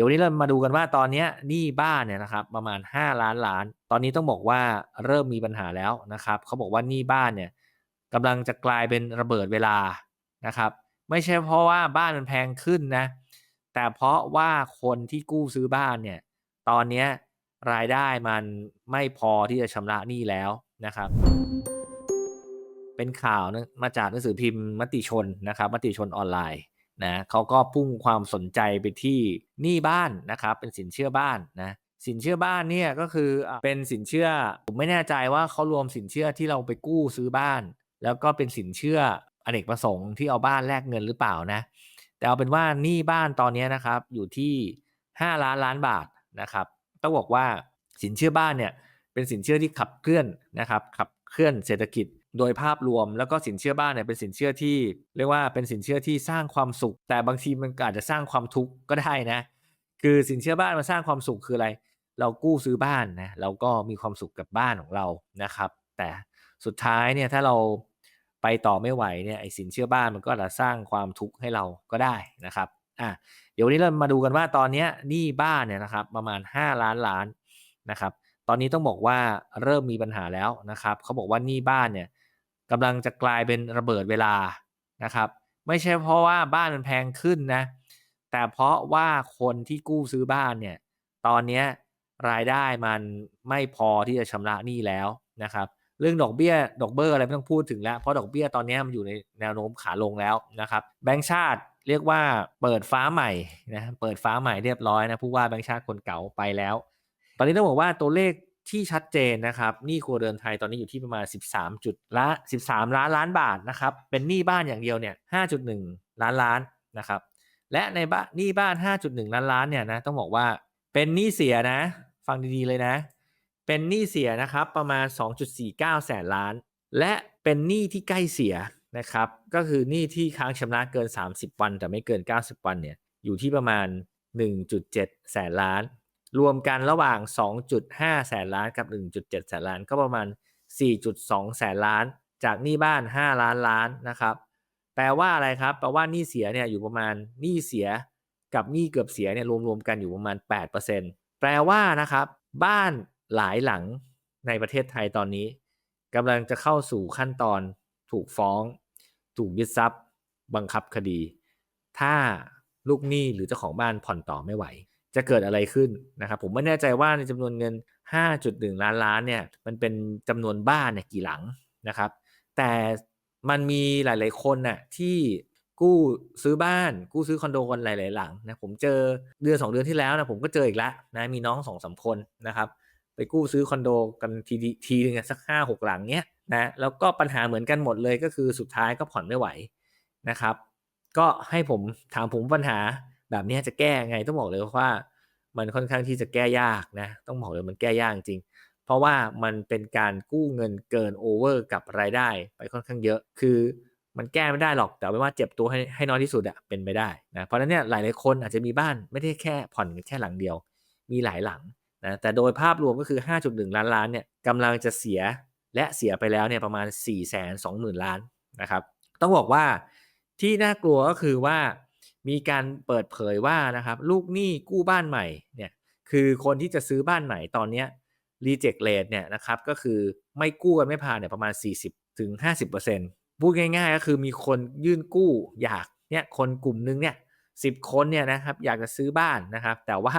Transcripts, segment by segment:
ดี๋ยววันนี้เรามาดูกันว่าตอนนี้หนี้บ้านเนี่ยนะครับประมาณ 5 ล้านล้าน ตอนนี้ต้องบอกว่าเริ่มมีปัญหาแล้วนะครับเขาบอกว่าหนี้บ้านเนี่ยกำลังจะกลายเป็นระเบิดเวลานะครับไม่ใช่เพราะว่าบ้านมันแพงขึ้นนะแต่เพราะว่าคนที่กู้ซื้อบ้านเนี่ยตอนนี้รายได้มันไม่พอที่จะชำระหนี้แล้วนะครับ เป็นข่าวนะมาจากหนังสือพิมพ์มติชนนะครับมติชนออนไลน์ นะเขาก็พุ่งความสนใจไปที่หนี้บ้านนะครับเป็นสินเชื่อบ้านนะสินเชื่อบ้านเนี่ยก็คือเป็นสินเชื่อผมไม่แน่ใจว่าเขารวมสินเชื่อที่เราไปกู้ซื้อบ้าน แล้วก็เป็นสินเชื่ออเนกประสงค์ที่เอาบ้านแลกเงินหรือเปล่านะ แต่เอาเป็นว่าหนี้บ้านตอนนี้นะครับอยู่ที่ 5 ล้านล้านบาทนะครับต้องบอกว่าสินเชื่อบ้านเนี่ยเป็นสินเชื่อที่ขับเคลื่อนนะครับขับเคลื่อนเศรษฐกิจ โดยภาพรวมแล้วก็สินเชื่อบ้านเนี่ยเป็นสินเชื่อที่ เรียกว่าเป็นสินเชื่อที่สร้างความสุข แต่บางทีมันอาจจะสร้างความทุกข์ก็ได้นะ คือสินเชื่อบ้านมาสร้างความสุขคืออะไร เรากู้ซื้อบ้านนะเราก็มีความสุขกับบ้านของเรานะครับ แต่สุดท้ายเนี่ยถ้าเราไปต่อไม่ไหวเนี่ยไอ้สินเชื่อบ้านมันก็จะสร้างความทุกข์ให้เราก็ได้นะครับอะเดี๋ยววันนี้เรามาดูกันว่าตอนนี้หนี้บ้านเนี่ยนะครับประมาณ 5 ล้านล้านนะครับ ตอนนี้ต้องบอกว่าเริ่มมีปัญหาแล้วนะครับเขาบอกว่าหนี้บ้านเนี่ย กำลังจะกลายเป็นระเบิดเวลานะครับ ไม่ใช่เพราะว่าบ้านมันแพงขึ้นนะ แต่เพราะว่าคนที่กู้ซื้อบ้านเนี่ยตอนนี้รายได้มันไม่พอที่จะชำระหนี้แล้วนะครับ เรื่องดอกเบี้ยดอกเบอร์อะไรไม่ต้องพูดถึงแล้ว เพราะดอกเบี้ยตอนนี้มันอยู่ในแนวโน้มขาลงแล้วนะครับแบงก์ชาติเรียกว่าเปิดฟ้าใหม่นะเปิดฟ้าใหม่เรียบร้อยนะผู้ว่าแบงก์ชาติคนเก่าไปแล้ว ตอนนี้ต้องบอกว่าตัวเลข ที่ชัดเจนนะครับหนี้ครัวเรือนไทยตอนนี้อยู่ที่ประมาณ 13 จุดละ 13 ล้านล้านบาทนะครับเป็นหนี้บ้านอย่างเดียวเนี่ย 5.1 ล้านล้านนะครับและในบ้านหนี้บ้าน 5.1 ล้านล้านเนี่ยนะต้องบอกว่าเป็นหนี้เสียนะ ฟังดีๆเลยนะ เป็นหนี้เสียนะครับประมาณ 2.49 แสนล้าน และเป็นหนี้ที่ใกล้เสียนะครับก็คือหนี้ที่ค้างชำระเกิน 30 วัน แต่ไม่เกิน 90 วันเนี่ยอยู่ที่ประมาณ 1.7 แสนล้าน รวมกันระหว่าง 2.5 แสนล้านกับ 1.7 แสนล้านก็ประมาณ 4.2 แสนล้าน จากหนี้บ้าน 5 ล้านล้านนะครับ แปลว่าอะไรครับ แปลว่าหนี้เสียเนี่ยอยู่ประมาณหนี้เสียกับหนี้เกือบเสียเนี่ยรวมๆกันอยู่ประมาณ 8%แปลว่านะครับ บ้านหลายหลังในประเทศไทยตอนนี้กำลังจะเข้าสู่ขั้นตอนถูกฟ้อง ถูกยึดทรัพย์ บังคับคดี ถ้าลูกหนี้หรือเจ้าของบ้านผ่อนต่อไม่ไหว จะเกิดอะไรขึ้นนะครับผมไม่แน่ใจว่าในจำนวนเงิน 5.1 ล้านล้านเนี่ยมันเป็นจำนวนบ้านเนี่ยกี่หลังนะครับแต่มันมีหลาย ๆ คนน่ะที่กู้ซื้อบ้าน กู้ซื้อคอนโดกันหลาย ๆ หลังนะผมเจอเดือนสองเดือนที่แล้วนะผมก็เจออีกแล้วนะมีน้องสองสามคนนะครับไปกู้ซื้อคอนโดกันทีทีนึงสักห้าหกหลังเนี้ยนะแล้วก็ปัญหาเหมือนกันหมดเลยก็คือสุดท้ายก็ผ่อนไม่ไหวนะครับ ก็ให้ผมถามผมปัญหา แบบนี้จะแก้ไงต้องบอกเลยว่า มันค่อนข้างที่จะแก้ยากนะ ต้องบอกเลยมันแก้ยากจริง เพราะว่ามันเป็นการกู้เงินเกินโอเวอร์กับรายได้ไปค่อนข้างเยอะ คือมันแก้ไม่ได้หรอกแต่ไม่ว่าเจ็บตัวให้ให้น้อยที่สุดอะเป็นไปได้นะเพราะนั้นเนี่ยหลายหลายคนอาจจะมีบ้านไม่ได้แค่ผ่อนแค่หลังเดียว มีหลายหลังนะแต่โดยภาพรวมก็คือ 5.1 ล้านล้านเนี่ยกำลังจะเสียและเสียไปแล้วเนี่ยประมาณ 4 2 0 0 0 0 ล้านนะครับ ต้องบอกว่าที่น่ากลัวก็คือว่า มีการเปิดเผยว่านะครับลูกหนี้กู้บ้านใหม่เนี่ยคือคนที่จะซื้อบ้านใหม่ตอนนี้ย reject rate เนี่ยนะครับก็คือไม่กู้กันไม่ผ่านเนี่ยประมาณ 40ถึง50%พูดง่ายๆ ก็คือมีคนยื่นกู้อยากเนี่ยคนกลุ่มนึงเนี่ยสิบคนเนี่ยนะครับอยากจะซื้อบ้านนะครับ แต่ว่า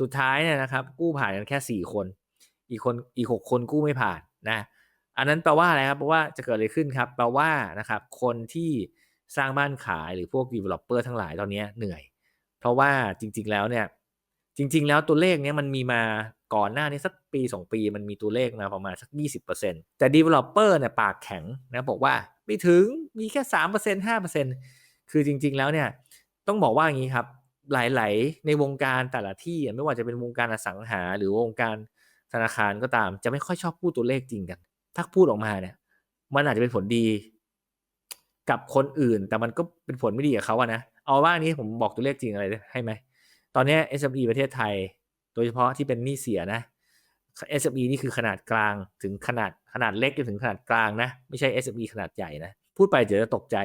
สุดท้ายเนี่ยนะครับกู้ผ่านกันแค่ 4 คน อีกคนอีก 6 คนกู้ไม่ผ่านนะอันนั้นแปลว่าอะไรครับแปลว่าจะเกิดอะไรขึ้นครับแปลว่านะครับคนที่ สร้างบ้านขายหรือพวก developer ทั้งหลายตอนนี้เหนื่อย เพราะว่าจริง ๆ แล้วเนี่ย จริง ๆ แล้วตัวเลขเนี้ยมันมีมาก่อนหน้านี้สักปี 2 ปีมันมีตัวเลขมาประมาณสัก 20%แต่ developer เนี่ยปากแข็งนะบอกว่าไม่ถึงมีแค่ 3% 5%คือจริง ๆ แล้วเนี่ยต้องบอกว่าอย่างนี้ครับ หลาย ๆ ในวงการแต่ละที่ไม่ว่าจะเป็นวงการอสังหา หรือวงการธนาคารก็ตาม จะไม่ค่อยชอบพูดตัวเลขจริงกัน ถ้าพูดออกมาเนี่ย มันอาจจะเป็นผลดี กับคนอื่น แต่มันก็เป็นผลไม่ดีกับเขาอะนะเอาว่านี้ผมบอกตัวเลขจริงอะไรให้ไหมตอนนี้ SME ประเทศไทย โดยเฉพาะที่เป็นหนี้เสียนะ SME นี่คือขนาดกลางถึงขนาดขนาดเล็กจนถึงขนาดกลางนะ ไม่ใช่ SME ขนาดใหญ่นะพูดไปเดี๋ยวจะตกใจ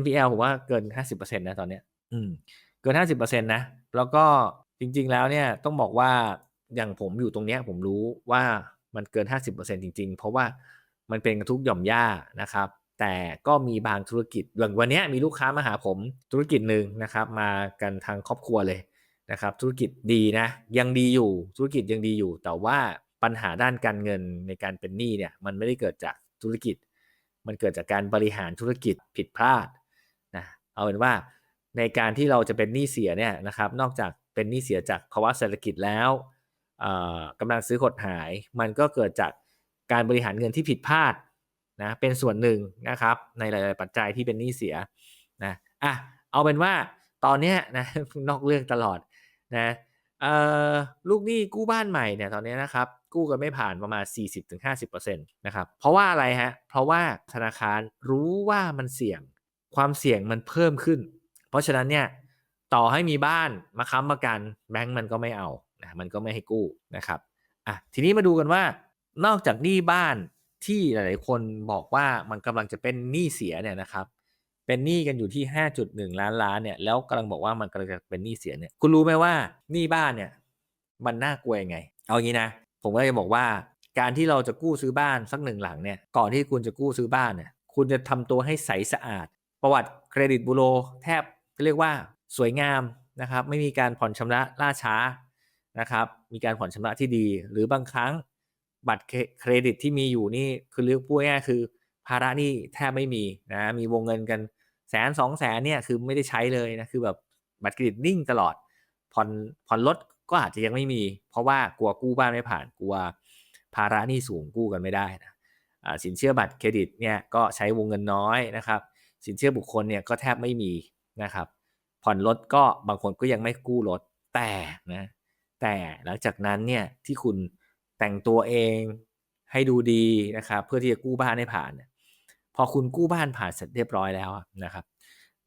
NPL ผมว่าเกิน 50%นะตอนเนี้ยอืมเกิน 50%นะ แล้วก็จริง ๆ แล้วเนี่ยต้องบอกว่าอย่างผมอยู่ตรงเนี้ยผมรู้ว่ามันเกิน 50%จริง ๆ เพราะว่ามันเป็นกันทุกหย่อมย่านะครับ แต่ก็มีบางธุรกิจอย่างวันนี้มีลูกค้ามาหาผมธุรกิจหนึ่งนะครับ มากันทางครอบครัวเลยนะครับ ธุรกิจดีนะ ยังดีอยู่ธุรกิจยังดีอยู่ แต่ว่าปัญหาด้านการเงินในการเป็นหนี้เนี่ยมันไม่ได้เกิดจากธุรกิจ มันเกิดจากการบริหารธุรกิจผิดพลาดนะเอาเป็นว่าในการที่เราจะเป็นหนี้เสียเนี่ยนะครับ นอกจากเป็นหนี้เสียจากภาวะเศรษฐกิจแล้วกำลังซื้อหดหาย มันก็เกิดจากการบริหารเงินที่ผิดพลาด นะเป็นส่วนหนึ่งนะครับในหลาย ๆ ปัจจัยที่เป็นหนี้เสียนะอะเอาเป็นว่าตอนเนี้ยนะนอกเรื่องตลอดนะเอ่อลูกหนี้กู้บ้านใหม่เนี่ยตอนนี้นะครับกู้กันไม่ผ่านประมาณ 40-50%นะครับเพราะว่าอะไรฮะเพราะว่าธนาคารรู้ว่ามันเสี่ยงความเสี่ยงมันเพิ่มขึ้น เพราะฉะนั้นเนี่ยต่อให้มีบ้านมาค้ำประกันแบงก์มันก็ไม่เอานะมันก็ไม่ให้กู้นะครับอะทีนี้มาดูกันว่านอกจากหนี้บ้าน ที่หลายๆคนบอกว่ามันกำลังจะเป็นหนี้เสียเนี่ยนะครับ เป็นหนี้กันอยู่ที่ 5.1 ล้านล้านเนี่ยแล้วกำลังบอกว่ามันกำลังจะเป็นหนี้เสียเนี่ยคุณรู้ไหมว่าหนี้บ้านเนี่ยมันน่ากลัวยังไง เอางี้นะ ผมก็จะบอกว่าการที่เราจะกู้ซื้อบ้านสักหนึ่งหลังเนี่ยก่อนที่คุณจะกู้ซื้อบ้านเนี่ยคุณจะทำตัวให้ใสสะอาด ประวัติเครดิตบูโรแทบเรียกว่าสวยงามนะครับ ไม่มีการผ่อนชำระล่าช้านะครับ มีการผ่อนชำระที่ดี หรือบางครั้ง บัตรเครดิตที่มีอยู่นี่คือเรียกพูดง่ายคือ ภาระนี่แทบไม่มีนะมีวงเงินกันแสนสองแสนเนี่ยคือไม่ได้ใช้เลยนะคือแบบบัตรเครดิตนิ่งตลอดผ่อนผ่อนรถก็อาจจะยังไม่มี เพราะว่ากลัวกู้บ้านไม่ผ่านกลัวภาระหนี้สูงกู้กันไม่ได้นะสินเชื่อบัตรเครดิตเนี่ยก็ใช้วงเงินน้อยนะครับ สินเชื่อบุคคลเนี่ยก็แทบไม่มีนะครับ ผ่อนรถก็บางคนก็ยังไม่กู้รถแต่นะแต่หลังจากนั้นเนี่ยที่คุณ แต่งตัวเองให้ดูดีนะครับเพื่อที่จะกู้บ้านให้ผ่านเนี่ยพอคุณกู้บ้านผ่านเสร็จเรียบร้อยแล้วนะครับ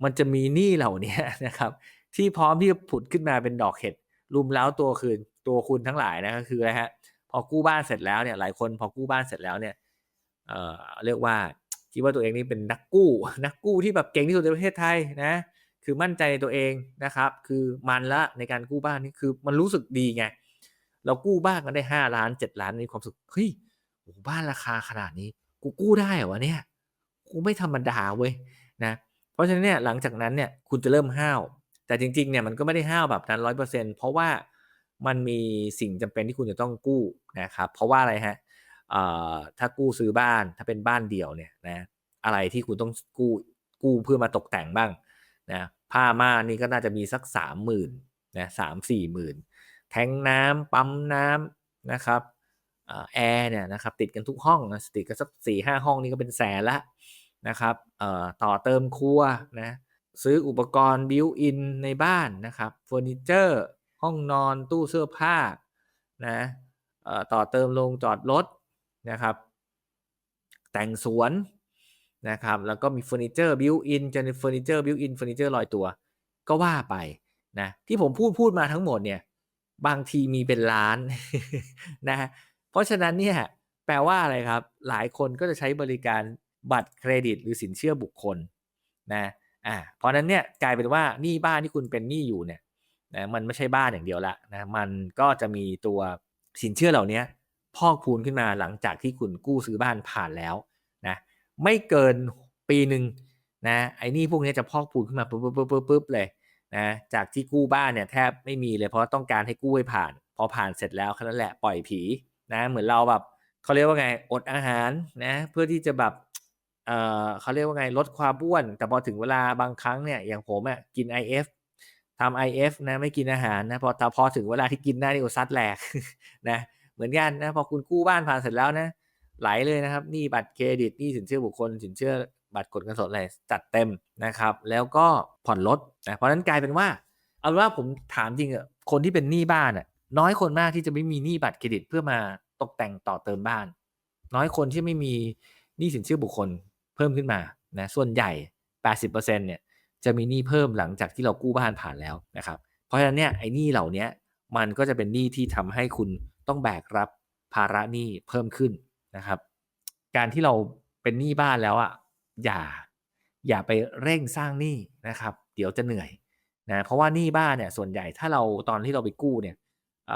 มันจะมีหนี้เหล่านี้นะครับ ที่พร้อมที่จะผุดขึ้นมาเป็นดอกเห็ดรุมเล้าตัวคืนตัวคุณทั้งหลายนะก็คืออะไรฮะพอกู้บ้านเสร็จแล้วเนี่ยหลายคนพอกู้บ้านเสร็จแล้วเนี่ยเอ่อเรียกว่าคิดว่าตัวเองนี่เป็นนักกู้ นักกู้ที่แบบเก่งที่สุดในประเทศไทยนะคือมั่นใจในตัวเองนะครับ คือมันละในการกู้บ้านนี่คือมันรู้สึกดีไง เรากู้บ้านกันได้ห้าล้านเจ็ดล้านมีความสุขเฮ้ยโอ้บ้านราคาขนาดนี้ กูกู้ได้เหรอวะเนี่ยกูไม่ธรรมดาเว้ยนะเพราะฉะนั้นเนี่ยหลังจากนั้นเนี่ยคุณจะเริ่มห้าวแต่จริงๆเนี่ยมันก็ไม่ได้ห้าวแบบนั้นร้อยเปอร์เซ็นเพราะว่ามันมีสิ่งจำเป็นที่คุณจะต้องกู้นะครับเพราะว่าอะไรฮะถ้ากู้ซื้อบ้านถ้าเป็นบ้านเดี่ยวเนี่ยนะอะไรที่คุณต้องกู้กู้เพื่อมาตกแต่งบ้างนะผ้าม่านนี่ก็น่าจะมีสักสามหมื่นนะสามสี่หมื่น แทงน้ำปั๊มน้ำนะครับแอร์เนี่ยนะครับติดกันทุกห้องนะติดกันสักสี่ห้าห้องนี่ก็เป็นแสนละนะครับต่อเติมครัวนะซื้ออุปกรณ์บิวอินในบ้านนะครับเฟอร์นิเจอร์ห้องนอนตู้เสื้อผ้านะต่อเติมโรงจอดรถนะครับแต่งสวนนะครับแล้วก็มีเฟอร์นิเจอร์บิวอินจะมีเฟอร์นิเจอร์บิวอินเฟอร์นิเจอร์ลอยตัวก็ว่าไปนะที่ผมพูดพูดมาทั้งหมดเนี่ย บางทีมีเป็นล้านนะเพราะฉะนั้นเนี่ยแปลว่าอะไรครับ หลายคนก็จะใช้บริการบัตรเครดิต หรือสินเชื่อบุคคลนะอ่าเพราะนั้นเนี่ยกลายเป็นว่าหนี้บ้านที่คุณเป็นหนี้อยู่เนี่ยนะมันไม่ใช่บ้านอย่างเดียวละนะมันก็จะมีตัวสินเชื่อเหล่านี้พอกพูนขึ้นมาหลังจากที่คุณกู้ซื้อบ้านผ่านแล้วนะไม่เกินปีหนึ่งนะไอ้นี่พวกนี้จะพอกพูนขึ้นมาปุ๊บปุ๊บปุ๊บปุ๊บเลย นะจากที่กู้บ้านเนี่ยแทบไม่มีเลยเพราะต้องการให้กู้ให้ผ่าน พอผ่านเสร็จแล้วแค่นั้นแหละปล่อยผีนะเหมือนเราแบบเขาเรียกว่าไงอดอาหารนะเพื่อที่จะแบบเออเขาเรียกว่าไงลดความอ้วน แต่พอถึงเวลาบางครั้งเนี่ยอย่างผมอะกิน IF ทำ IF นะไม่กินอาหารนะพอแต่พอถึงเวลาที่กินได้นี่ก็ซัดแหลกนะเหมือนกันนะพอคุณกู้บ้านผ่านเสร็จแล้วนะไหลเลยนะครับนี่บัตรเครดิตนี่สินเชื่อบุคคลสินเชื่อ บัตรกดเงินสดอะไรจัดเต็มนะครับ แล้วก็ผ่อนรถนะเพราะนั้นกลายเป็นว่า เอาว่าผมถามจริงอะคนที่เป็นหนี้บ้านอะน้อยคนมากที่จะไม่มีหนี้บัตรเครดิตเพื่อมาตกแต่งต่อเติมบ้าน น้อยคนที่ไม่มีหนี้สินเชื่อบุคคลเพิ่มขึ้นมานะส่วนใหญ่ 80%เนี่ยจะมีหนี้เพิ่มหลังจากที่เรากู้บ้านผ่านแล้วนะครับ เพราะฉะนั้นเนี่ยไอ้หนี้เหล่านี้มันก็จะเป็นหนี้ที่ทำให้คุณต้องแบกรับภาระหนี้เพิ่มขึ้นนะครับ การที่เราเป็นหนี้บ้านแล้วอะ อย่าอย่าไปเร่งสร้างหนี้นะครับ เดี๋ยวจะเหนื่อยนะเพราะว่าหนี้บ้านเนี่ยส่วนใหญ่ถ้าเราตอนที่เราไปกู้เนี่ยเ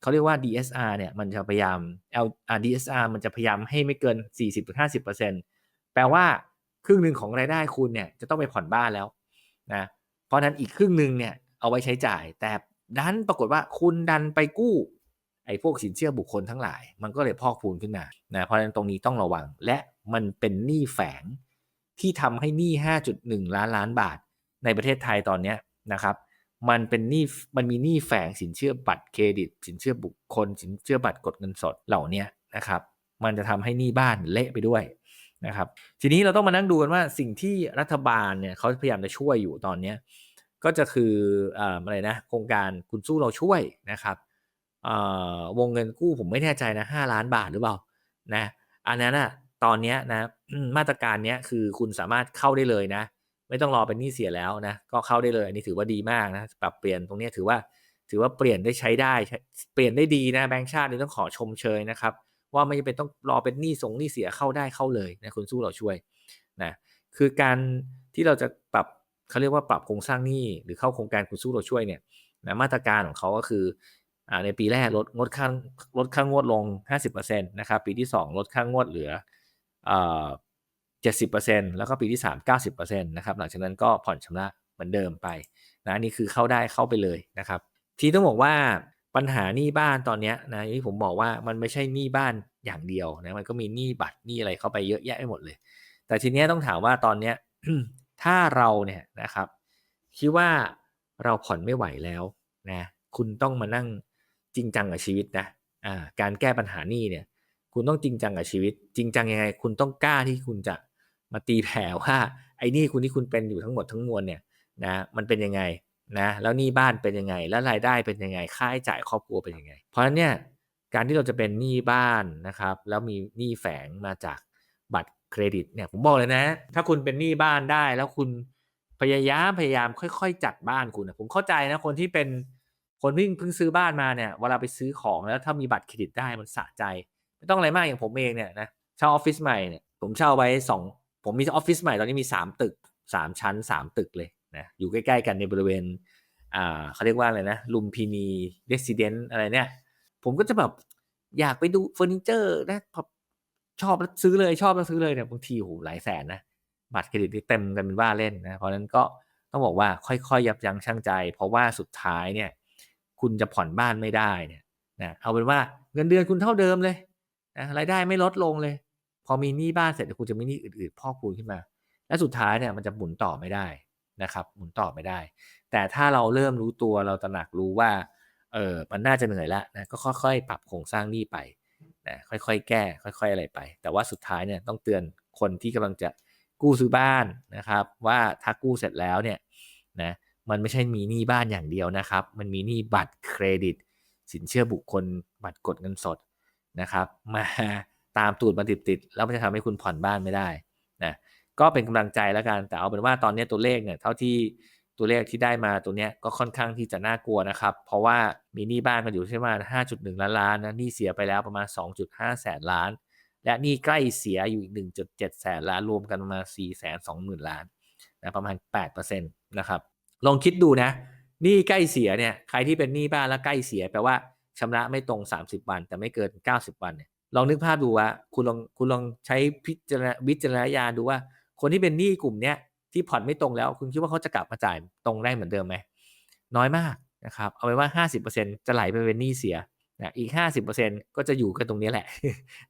เขาเรียกว่า DSR เนี่ยมันจะพยายาม L อ่า DSR มันจะพยายามให้ไม่เกิน 40-50%แปลว่าครึ่งหนึ่งของรายได้คุณเนี่ยจะต้องไปผ่อนบ้านแล้วนะเพราะนั้นอีกครึ่งหนึ่งเนี่ยเอาไว้ใช้จ่าย แต่ดันปรากฏว่าคุณดันไปกู้ ไอ้พวกสินเชื่อบุคคลทั้งหลาย มันก็เลยพอกพูนขึ้นมานะเพราะฉะนั้นตรงนี้ต้องระวัง และมันเป็นหนี้แฝงที่ทำให้หนี้ 5.1 ล้านล้านบาท ในประเทศไทยตอนเนี้นะครับ มันเป็นหนี้มันมีหนี้แฝงสินเชื่อบัตรเครดิต สินเชื่อบุคคล สินเชื่อบัตรกดเงินสดเหล่านี้นะครับ มันจะทำให้หนี้บ้านเละไปด้วยนะครับ ทีนี้เราต้องมานั่งดูกันว่าสิ่งที่รัฐบาลเนี่ยเขาพยายามจะช่วยอยู่ตอนเนี้ก็จะคืออะไรนะโครงการคุณสู้เราช่วยนะครับ วงเงินกู้ผมไม่แน่ใจนะห้าล้านบาทหรือเปล่านะอันนั้นอะตอนนี้นะมาตรการนี้คือคุณสามารถเข้าได้เลยนะ ไม่ต้องรอเป็นหนี้เสียแล้วนะก็เข้าได้เลยอันนี้ถือว่าดีมากนะปรับเปลี่ยนตรงนี้ถือว่าถือว่าเปลี่ยนได้ใช้ได้เปลี่ยนได้ดีนะแบงค์ชาตินี่ต้องขอชมเชยนะครับ ว่าไม่จำเป็นต้องรอเป็นหนี้ส่งหนี้เสียเข้าได้เข้าเลยนะคุณสู้เราช่วยนะคือการที่เราจะปรับเขาเรียกว่าปรับโครงสร้างหนี้หรือเข้าโครงการคุณสู้เราช่วยเนี่ยนะมาตรการของเขาก็คือ ในปีแรกลดลดค่าลดค่างวดลง 50%นะครับ ปีที่ 2 ลดค่างวดเหลืออ่า70%แล้วก็ปีที่3 90%นะครับหลังจากนั้นก็ผ่อนชำระเหมือนเดิมไปนะนี่คือเข้าได้เข้าไปเลยนะครับ ทีต้องบอกว่าปัญหาหนี้บ้านตอนนี้นะที่ผมบอกว่ามันไม่ใช่หนี้บ้านอย่างเดียวนะมันก็มีหนี้บัตรหนี้อะไรเข้าไปเยอะแยะไปหมดเลย แต่ทีนี้ต้องถามว่าตอนเนี้ยถ้าเราเนี่ยนะครับ คิดว่าเราผ่อนไม่ไหวแล้วนะคุณต้องมานั่ง จริงจังกับชีวิตนะอ่าการแก้ปัญหานี้เนี่ย คุณต้องจริงจังกับชีวิต จริงจังยังไง คุณต้องกล้าที่คุณจะมาตีแผ่ว่าไอ้นี้คุณที่คุณเป็นอยู่ทั้งหมดทั้งมวลเนี่ยนะมันเป็นยังไงนะแล้วหนี้บ้านเป็นยังไง แล้วรายได้เป็นยังไง ค่าใช้จ่ายครอบครัวเป็นยังไง เพราะฉะนั้นเนี่ยการที่เราจะเป็นหนี้บ้านนะครับ แล้วมีหนี้แฝงมาจากบัตรเครดิตเนี่ยผมบอกเลยนะ ถ้าคุณเป็นหนี้บ้านได้แล้วคุณพยายามพยายามค่อย ๆ จัดบ้านคุณนะผมเข้าใจนะคนที่เป็น คนเพิ่งเพิ่งซื้อบ้านมาเนี่ยเวลาไปซื้อของแล้วถ้ามีบัตรเครดิตได้มันสะใจ ไม่ต้องอะไรมากอย่างผมเองเนี่ยนะเช่าออฟฟิศใหม่เนี่ยผมเช่าไว้สองผมมีออฟฟิศใหม่ตอนนี้มีสามตึกสามชั้นสามตึกเลยนะอยู่ใกล้ๆกันในบริเวณอ่าเขาเรียกว่าอะไรนะลุมพินีเรสซิเดนต์อะไรเนี่ย ผมก็จะแบบอยากไปดูเฟอร์นิเจอร์นะชอบแล้วซื้อเลยชอบแล้วซื้อเลยเนี่ยบางทีโหหลายแสนนะบัตรเครดิตที่เต็มกันเป็นว่าเล่นนะเพราะนั้นก็ต้องบอกว่าค่อยๆยับยั้งชั่งใจ เพราะว่าสุดท้ายเนี่ย คุณจะผ่อนบ้านไม่ได้เนี่ยนะเอาเป็นว่าเงินเดือนคุณเท่าเดิมเลยนะรายได้ไม่ลดลงเลย พอมีหนี้บ้านเสร็จคุณจะมีหนี้อื่นๆพอกพูนขึ้นมา และสุดท้ายเนี่ยมันจะหมุนต่อไม่ได้นะครับหมุนต่อไม่ได้ แต่ถ้าเราเริ่มรู้ตัวเราตระหนักรู้ว่าเออมันน่าจะเหนื่อยแล้วนะก็ค่อยๆ ปรับโครงสร้างหนี้ไปนะค่อยๆ แก้ ค่อย ๆ อะไรไป แต่ว่าสุดท้ายเนี่ยต้องเตือนคนที่กำลังจะกู้ซื้อบ้านนะครับ ว่าถ้ากู้เสร็จแล้วเนี่ยนะ มันไม่ใช่มีหนี้บ้านอย่างเดียวนะครับ มันมีหนี้บัตรเครดิต สินเชื่อบุคคล บัตรกดเงินสดนะครับ มาตามตูดมาติดๆแล้วมันจะทำให้คุณผ่อนบ้านไม่ได้นะก็เป็นกำลังใจแล้วกันแต่เอาเป็นว่าตอนนี้ตัวเลขเนี่ยเท่าที่ตัวเลขที่ได้มาตัวเนี้ยก็ค่อนข้างที่จะน่ากลัวนะครับ เพราะว่ามีหนี้บ้านกันอยู่ที่ประมาณ5.1ล้านล้านนะหนี้เสียไปแล้วประมาณ 2.5 แสนล้าน และหนี้ใกล้เสียอยู่อีก 1.7 แสนล้านรวมกันประมาณ4แสน2หมื่นล้านนะประมาณ8%นะครับ ลองคิดดูนะหนี้ใกล้เสียเนี่ยใครที่เป็นหนี้บ้านแล้วใกล้เสียแปลว่าชำระไม่ตรง 30 วัน แต่ไม่เกิน 90 วันเนี่ยลองนึกภาพดูว่าคุณลองคุณลองใช้พิจารณาวิจารณญาณดูว่า คนที่เป็นหนี้กลุ่มเนี้ยที่ผ่อนไม่ตรงแล้ว คุณคิดว่าเขาจะกลับมาจ่ายตรงได้เหมือนเดิมไหมน้อยมากนะครับเอาไว้ว่า 50%จะไหลไปเป็นหนี้เสียนะอีก 50%ก็จะอยู่กันตรงนี้แหละ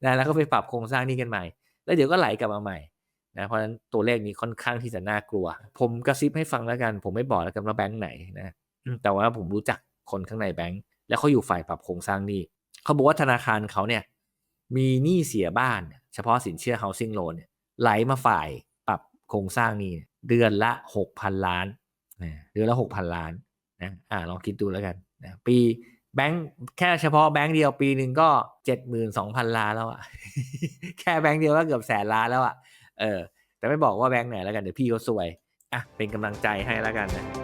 นะแล้วก็ไปปรับโครงสร้างหนี้กันใหม่ แล้วเดี๋ยวก็ไหลกลับมาใหม่ นะเพราะฉะนั้นตัวเลขนี้ค่อนข้างที่จะน่ากลัว ผมกระซิบให้ฟังแล้วกัน ผมไม่บอกแล้วกันว่าแบงค์ไหนนะแต่ว่าผมรู้จักคนข้างในแบงค์แล้วเขาอยู่ฝ่ายปรับโครงสร้างหนี้เขาบอกว่าธนาคารเขาเนี่ยมีหนี้เสียบ้าน เฉพาะสินเชื่อ housing loan เนี่ยไหลมาฝ่ายปรับโครงสร้างหนี้เดือนละ 6,000 ล้านเดือนละ 6,000 ล้านนะอ่าลองคิดดูแล้วกันนะปีแบงค์แค่เฉพาะแบงค์เดียวปีหนึ่งก็ 72,000 ล้านแล้วอะแค่แบงค์เดียวก็เกือบแสนล้านแล้วอะ เออ แต่ไม่บอกว่าแบงค์ไหนแล้วกันเดี๋ยวพี่เขาสวยอะเป็นกำลังใจให้แล้วกันนะ